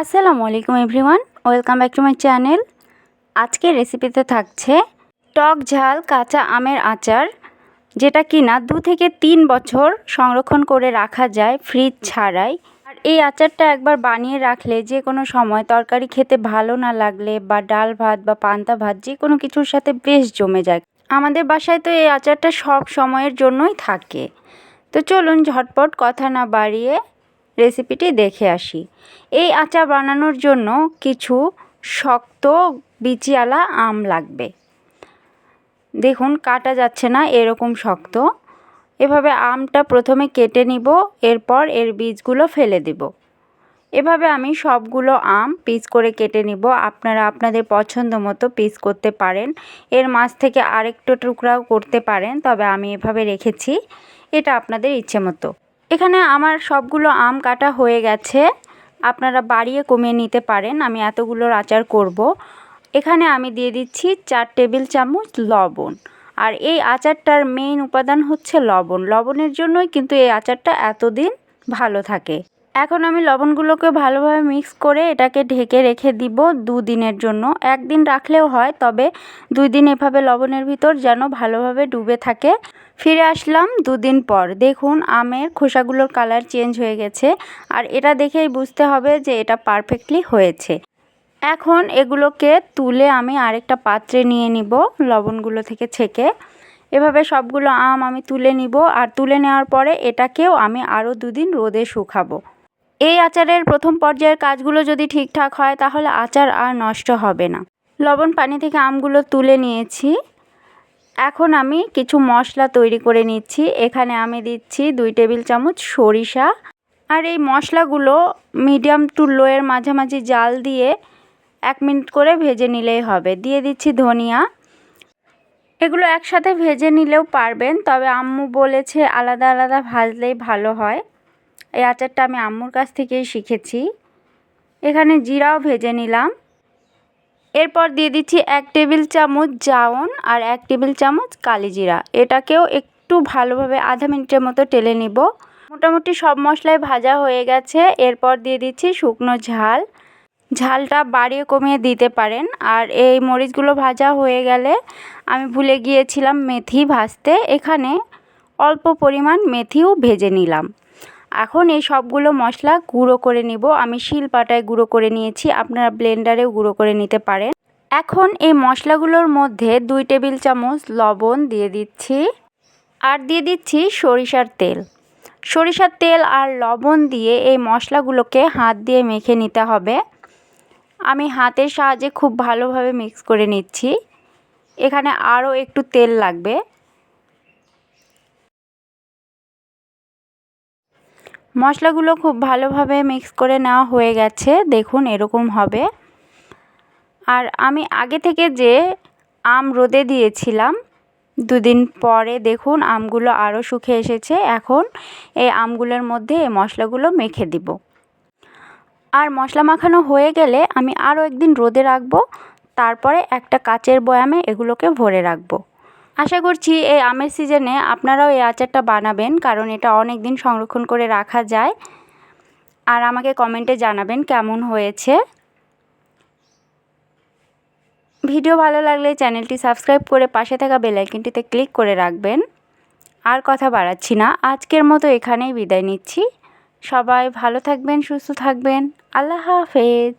আসসালামু আলাইকুম everyone, welcome back to my channel. আজকের রেসিপিতে থাকছে টক ঝাল কাঁচা আমের আচার, যেটা কিনা দু থেকে তিন বছর সংরক্ষণ করে রাখা যায় ফ্রিজ ছাড়াই। আর এই আচারটা একবার বানিয়ে রাখলে যে কোনো সময় তরকারি খেতে ভালো না লাগলে বা ডাল ভাত বা পান্তা ভাত যে কোনো কিছুর সাথে বেশ জমে যায়। আমাদের বাসায় তো এই আচারটা সব সময়ের জন্যই থাকে। তো চলুন ঝটপট কথা না বাড়িয়ে রেসিপিটি দেখে আসি। এই আচার বানানোর জন্য কিছু শক্ত বিচিয়ালা আম লাগবে। দেখুন, কাটা যাচ্ছে না, এরকম শক্ত। এভাবে আমটা প্রথমে কেটে নিব, এরপর এর বীজগুলো ফেলে দেব। এভাবে আমি সবগুলো আম পিস করে কেটে নিব। আপনারা আপনাদের পছন্দ মতো পিস করতে পারেন। এর মাছ থেকে আরেকটু টুকরাও করতে পারেন, তবে আমি এভাবে রেখেছি। এটা আপনাদের ইচ্ছে মতো। এখানে আমার সবগুলো আম কাটা হয়ে গেছে। আপনারা বাড়িয়ে কমিয়ে নিতে পারেন, আমি এতগুলোর আচার করব। এখানে আমি দিয়ে দিচ্ছি চার টেবিল চামচ লবণ। আর এই আচারটার মেইন উপাদান হচ্ছে লবণ। লবণের জন্যই কিন্তু এই আচারটা এতদিন ভালো থাকে। এখন আমি লবণগুলোকে ভালোভাবে মিক্স করে এটাকে ঢেকে রেখে দিব দুদিনের জন্য। একদিন রাখলেও হয়, তবে দুই দিন এভাবে লবণের ভিতর যেন ভালোভাবে ডুবে থাকে। ফিরে আসলাম দুদিন পর। দেখুন, আমের খোসাগুলোর কালার চেঞ্জ হয়ে গেছে, আর এটা দেখেই বুঝতে হবে যে এটা পারফেক্টলি হয়েছে। এখন এগুলোকে তুলে আমি আরেকটা পাত্রে নিয়ে নিব লবণগুলো থেকে ছেঁকে। এভাবে সবগুলো আম আমি তুলে নিব, আর তুলে নেওয়ার পরে এটাকেও আমি আরও দুদিন রোদে শুকাবো। এই আচারের প্রথম পর্যায়ের কাজগুলো যদি ঠিকঠাক হয়, তাহলে আচার আর নষ্ট হবে না। লবণ পানি থেকে আমগুলো তুলে নিয়েছি। এখন আমি কিছু মশলা তৈরি করে নিচ্ছি। এখানে আমি দিচ্ছি দুই টেবিল চামচ সরিষা। আর এই মশলাগুলো মিডিয়াম টু লোয়ের মাঝামাঝি জাল দিয়ে এক মিনিট করে ভেজে নিলেই হবে। দিয়ে দিচ্ছি ধনিয়া। এগুলো একসাথে ভেজে নিলেও পারবেন, তবে আম্মু বলেছে আলাদা আলাদা ভাজলেই ভালো হয়। এই আচারটা আমি আম্মুর কাছ থেকেই শিখেছি। এখানে জিরাও ভেজে নিলাম। এরপর দিয়ে দিচ্ছি এক টেবিল চামচ জাওন আর এক টেবিল চামচ কালি জিরা। এটাকেও একটু ভালোভাবে আধা মিনিটের মতো টেলে নিব। মোটামুটি সব মশলাই ভাজা হয়ে গেছে। এরপর দিয়ে দিচ্ছি শুকনো ঝাল। ঝালটা বাড়িয়ে কমিয়ে দিতে পারেন। আর এই মরিচগুলো ভাজা হয়ে গেলে আমি ভুলে গিয়েছিলাম মেথি ভাজতে। এখানে অল্প পরিমাণ মেথিও ভেজে নিলাম। এখন এই সবগুলো মশলা গুঁড়ো করে নিব। আমি শিল পাটায় গুঁড়ো করে নিয়েছি, আপনারা ব্লেন্ডারেও গুঁড়ো করে নিতে পারেন। এখন এই মশলাগুলোর মধ্যে দুই টেবিল চামচ লবণ দিয়ে দিচ্ছি, আর দিয়ে দিচ্ছি সরিষার তেল। সরিষার তেল আর লবণ দিয়ে এই মশলাগুলোকে হাত দিয়ে মেখে নিতে হবে। আমি হাতের সাহায্যে খুব ভালোভাবে মিক্স করে নিচ্ছি। এখানে আরও একটু তেল লাগবে। মশলাগুলো খুব ভালোভাবে মিক্স করে নেওয়া হয়ে গেছে। দেখুন এরকম হবে। আর আমি আগে থেকে যে আম রোদে দিয়েছিলাম, দুদিন পরে দেখুন আমগুলো আরও শুকে এসেছে। এখন এই আমগুলোর মধ্যে এই মশলাগুলো মেখে দিব। আর মশলা মাখানো হয়ে গেলে আমি আরও একদিন রোদে রাখব। তারপরে একটা কাচের বয়ামে এগুলোকে ভরে রাখব। আশা করছি এই আমের সিজনে আপনারাও এই আচারটা বানাবেন, কারণ এটা অনেক দিন সংরক্ষণ করে রাখা যায়। আর আমাকে কমেন্টে জানাবেন কেমন হয়েছে। ভিডিও ভালো লাগলে চ্যানেলটি সাবস্ক্রাইব করে পাশে থাকা বেলাইকিনটিতে ক্লিক করে রাখবেন। আর কথা বাড়াচ্ছি না, আজকের মতো এখানেই বিদায় নিচ্ছি। সবাই ভালো থাকবেন, সুস্থ থাকবেন। আল্লাহ হাফেজ।